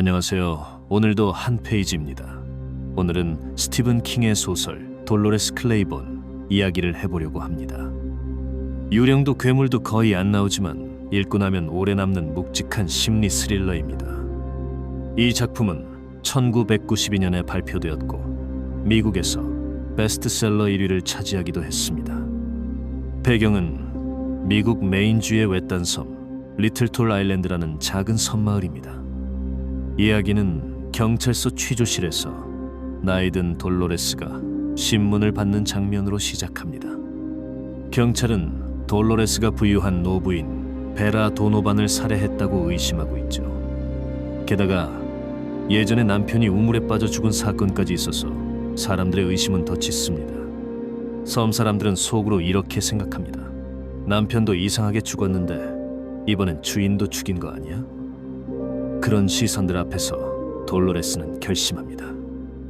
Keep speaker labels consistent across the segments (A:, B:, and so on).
A: 안녕하세요. 오늘도 한 페이지입니다. 오늘은 스티븐 킹의 소설 돌로레스 클레이본 이야기를 해보려고 합니다. 유령도 괴물도 거의 안 나오지만 읽고 나면 오래 남는 묵직한 심리 스릴러입니다. 이 작품은 1992년에 발표되었고 미국에서 베스트셀러 1위를 차지하기도 했습니다. 배경은 미국 메인주의 외딴 섬 리틀톨 아일랜드라는 작은 섬마을입니다. 이야기는 경찰서 취조실에서 나이든 돌로레스가 신문을 받는 장면으로 시작합니다. 경찰은 돌로레스가 부유한 노부인 베라 도노반을 살해했다고 의심하고 있죠. 게다가 예전에 남편이 우물에 빠져 죽은 사건까지 있어서 사람들의 의심은 더 짙습니다. 섬 사람들은 속으로 이렇게 생각합니다. 남편도 이상하게 죽었는데 이번엔 주인도 죽인 거 아니야? 그런 시선들 앞에서 돌로레스는 결심합니다.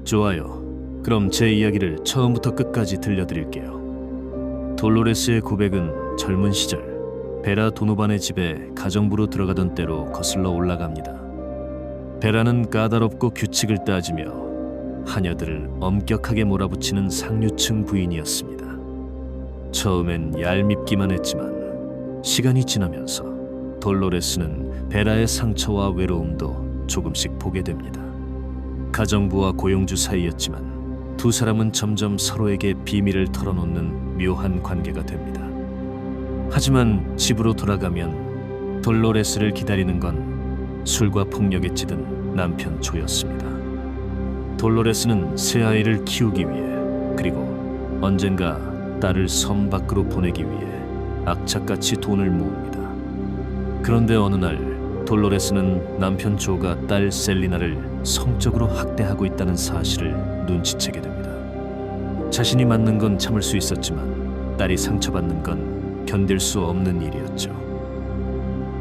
A: 좋아요. 그럼 제 이야기를 처음부터 끝까지 들려드릴게요. 돌로레스의 고백은 젊은 시절 베라 도노반의 집에 가정부로 들어가던 때로 거슬러 올라갑니다. 베라는 까다롭고 규칙을 따지며 하녀들을 엄격하게 몰아붙이는 상류층 부인이었습니다. 처음엔 얄밉기만 했지만 시간이 지나면서 돌로레스는 베라의 상처와 외로움도 조금씩 보게 됩니다. 가정부와 고용주 사이였지만 두 사람은 점점 서로에게 비밀을 털어놓는 묘한 관계가 됩니다. 하지만 집으로 돌아가면 돌로레스를 기다리는 건 술과 폭력에 찌든 남편 조였습니다. 돌로레스는 새 아이를 키우기 위해 그리고 언젠가 딸을 섬 밖으로 보내기 위해 악착같이 돈을 모읍니다. 그런데 어느 날 돌로레스는 남편 조가 딸 셀리나를 성적으로 학대하고 있다는 사실을 눈치채게 됩니다. 자신이 맞는 건 참을 수 있었지만 딸이 상처받는 건 견딜 수 없는 일이었죠.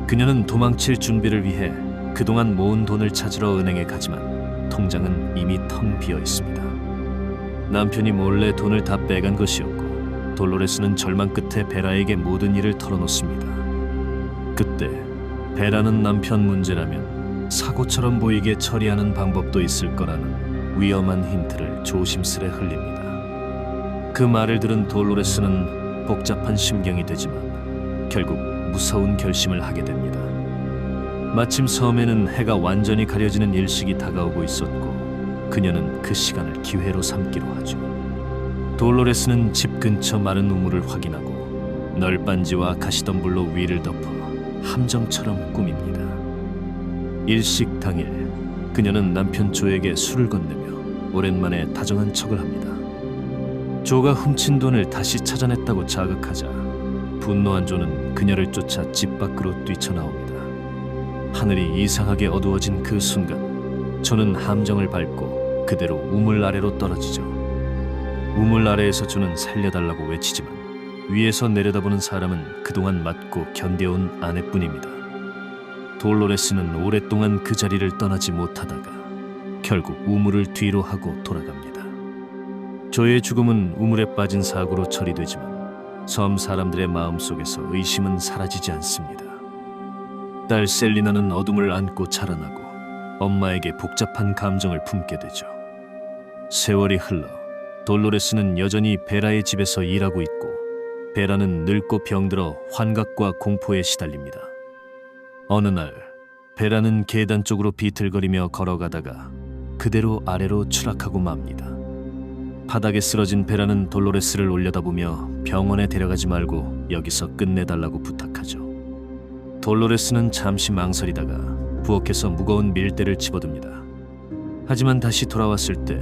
A: 그녀는 도망칠 준비를 위해 그동안 모은 돈을 찾으러 은행에 가지만 통장은 이미 텅 비어 있습니다. 남편이 몰래 돈을 다 빼간 것이었고 돌로레스는 절망 끝에 베라에게 모든 일을 털어놓습니다. 그때 베라는 남편 문제라면 사고처럼 보이게 처리하는 방법도 있을 거라는 위험한 힌트를 조심스레 흘립니다. 그 말을 들은 돌로레스는 복잡한 심경이 되지만 결국 무서운 결심을 하게 됩니다. 마침 섬에는 해가 완전히 가려지는 일식이 다가오고 있었고 그녀는 그 시간을 기회로 삼기로 하죠. 돌로레스는 집 근처 마른 우물을 확인하고 널빤지와 가시덤불로 위를 덮어 함정처럼 꾸밉니다. 일식 당일 그녀는 남편 조에게 술을 건네며 오랜만에 다정한 척을 합니다. 조가 훔친 돈을 다시 찾아냈다고 자극하자 분노한 조는 그녀를 쫓아 집 밖으로 뛰쳐나옵니다. 하늘이 이상하게 어두워진 그 순간 조는 함정을 밟고 그대로 우물 아래로 떨어지죠. 우물 아래에서 조는 살려달라고 외치지만 위에서 내려다보는 사람은 그동안 맞고 견뎌온 아내뿐입니다. 돌로레스는 오랫동안 그 자리를 떠나지 못하다가 결국 우물을 뒤로 하고 돌아갑니다. 조의 죽음은 우물에 빠진 사고로 처리되지만 섬 사람들의 마음속에서 의심은 사라지지 않습니다. 딸 셀리나는 어둠을 안고 자라나고 엄마에게 복잡한 감정을 품게 되죠. 세월이 흘러 돌로레스는 여전히 베라의 집에서 일하고 있고 베라는 늙고 병들어 환각과 공포에 시달립니다. 어느 날 베라는 계단 쪽으로 비틀거리며 걸어가다가 그대로 아래로 추락하고 맙니다. 바닥에 쓰러진 베라는 돌로레스를 올려다보며 병원에 데려가지 말고 여기서 끝내달라고 부탁하죠. 돌로레스는 잠시 망설이다가 부엌에서 무거운 밀대를 집어듭니다. 하지만 다시 돌아왔을 때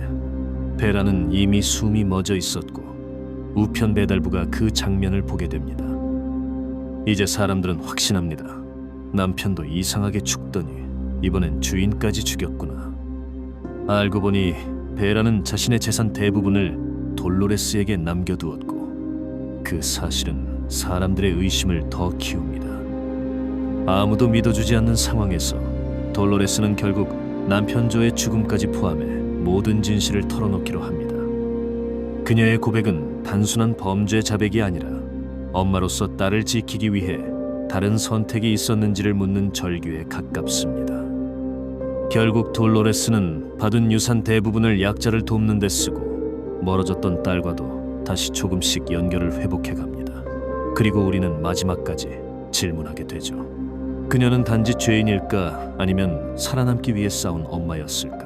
A: 베라는 이미 숨이 멎어 있었고 우편 배달부가 그 장면을 보게 됩니다. 이제 사람들은 확신합니다. 남편도 이상하게 죽더니 이번엔 주인까지 죽였구나. 알고 보니 베라는 자신의 재산 대부분을 돌로레스에게 남겨두었고 그 사실은 사람들의 의심을 더 키웁니다. 아무도 믿어주지 않는 상황에서 돌로레스는 결국 남편 조의 죽음까지 포함해 모든 진실을 털어놓기로 합니다. 그녀의 고백은 단순한 범죄 자백이 아니라 엄마로서 딸을 지키기 위해 다른 선택이 있었는지를 묻는 절규에 가깝습니다. 결국 돌로레스는 받은 유산 대부분을 약자를 돕는 데 쓰고 멀어졌던 딸과도 다시 조금씩 연결을 회복해 갑니다. 그리고 우리는 마지막까지 질문하게 되죠. 그녀는 단지 죄인일까 아니면 살아남기 위해 싸운 엄마였을까?